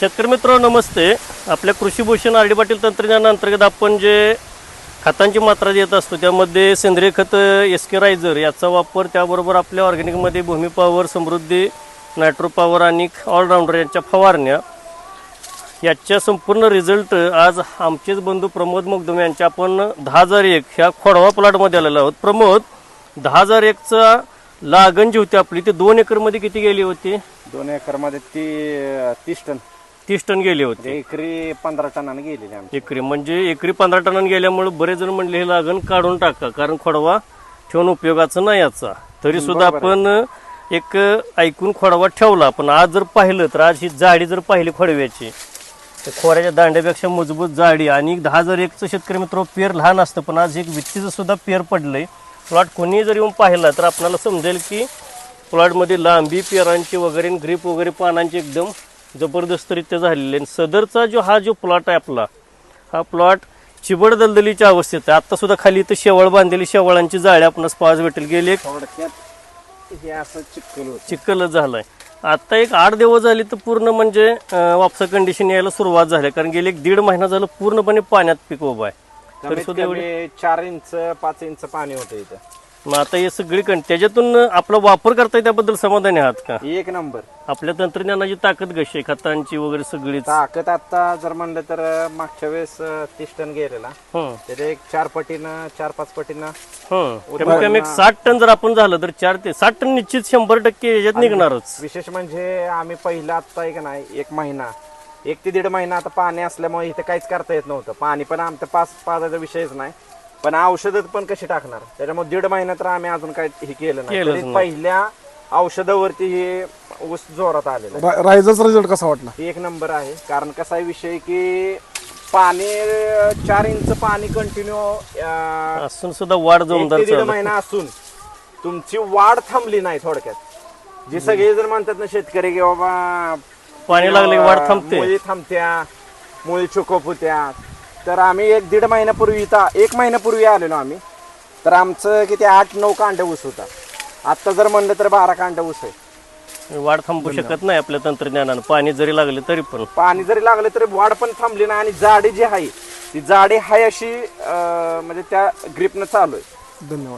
शेतकरी मित्र नमस्ते. आपल्या कृषीभूषण आर डी पाटील तंत्रज्ञानाअंतर्गत आपण जे खतांची मात्रा देत असतो त्यामध्ये सेंद्रिय खत एस के रायझर याचा वापर त्याबरोबर आपल्या ऑर्गॅनिकमध्ये Bhumi power Samruddhi nitro power आणि ऑलराऊंडर यांच्या फवारण्या. याच्या संपूर्ण रिझल्ट आज आमचेच बंधू प्रमोद मगदुम यांच्या आपण दहा हजार एक ह्या खोडवा प्लॉटमध्ये आलेलो आहोत. प्रमोद दहा हजार एकचा लागण जी होती आपली ती दोन एकरमध्ये किती गेली होती? दोन एकरमध्ये ती तीस टन. तीस टन गेली होती. एकरी पंधरा टनाने गेलेली आमची. एकरी म्हणजे एकरी पंधरा टनांनी गेल्यामुळे बरेच जण म्हणले हे लागण काढून टाका कारण खोडवा ठेवून उपयोगाचा नाही याचा. तरी सुद्धा आपण एक ऐकून खोडवा ठेवला. पण आज जर पाहिलं तर आज ही जाडी जर पाहिली खोडव्याची तर खोऱ्याच्या दांड्यापेक्षा मजबूत जाडी आणि दहा हजार एकचं शेतकरी मित्र पेर लहान असतं पण आज एक वित्तीचं सुद्धा पेर पडलंय. प्लॉट कोणी जर येऊन पाहिला तर आपल्याला समजेल की प्लॉटमध्ये लांबी पेरांची वगैरे ग्रीप वगैरे पानांची एकदम जबरदस्तरित्या झालेली आणि सदरचा जो हा जो प्लॉट आहे आपला हा प्लॉट चिबड दलदलीच्या अवस्थेत आहे. आता सुद्धा खाली इथं शेवळ बांधलेली शेवळांची जाळी आपणास पाहायला भेटेल. गेले एक हे असं चिखलच झालाय. आता एक आठ दिवस झाली तर पूर्ण म्हणजे वापसा कंडिशन यायला सुरुवात झाली. कारण गेले एक दीड महिना झालं पूर्णपणे पाण्यात पीक उभं आहे. तरी सुद्धा एवढे चार इंच पाच इंच पाणी होतं इथं. मग आता हे सगळी कण त्याच्यातून आपला वापर करताय त्याबद्दल समाधानी आहात का? एक नंबर. आपल्या तंत्रज्ञानाची ताकद कशी आहे? खतांची वगैरे सगळीच. ताकद आता जर म्हणलं तर मागच्या वेळेस तीस टन गेलेला. त्याच्या एक चार पटीनं चार पाच पटीनं कमीत कमी एक साठ टन जर आपण झालं तर चार ते साठ टन निश्चित शंभर टक्के याच्यात निघणारच. विशेष म्हणजे आम्ही पहिला आता आहे का नाही एक महिना. एक ते दीड महिना आता पाणी असल्यामुळे इथे काहीच करता येत नव्हतं. पाणी पण आमचं पाच पाजायचा विषयच नाही. पण औषधं पण कशी टाकणार? त्याच्यामुळे दीड महिना तर आम्ही अजून काही हे केलं नाही. केलंच तरी नाही. पहिल्या औषधावरती हे ऊस जोरात आलेलं आहे. रा- रायझरचा रिझल्ट कसा वाटला? एक नंबर आहे. कारण कसा आहे विषय की पाणी अं, चार इंच पाणी कंटिन्यू असून सुद्धा वाढ एक जोमदार ते दीड चालू. आहे. महिना असून तुमची वाढ थांबली नाही थोडक्यात. जे सगळे जण म्हणतात ना शेतकरी की बाबा पाणी लागले की वाढ थांबते. मुळी थांबत्या मुळी चुकप होत्या. तर आम्ही एक दीड महिन्यापूर्वी इथं एक महिन्यापूर्वी आलेलो आम्ही. तर आमचं किती आठ नऊ कांड ऊस होता. आता जर म्हणलं तर बारा कांड ऊस आहे. वाढ थांबू शकत नाही आपल्या तंत्रज्ञानानं. पाणी जरी लागले तरी पण. पाणी जरी लागलं तरी वाढ पण थांबली नाही आणि जाडी जी आहे ती जाडी हाय अशी अं, म्हणजे त्या ग्रीपनं चालू आहे. धन्यवाद.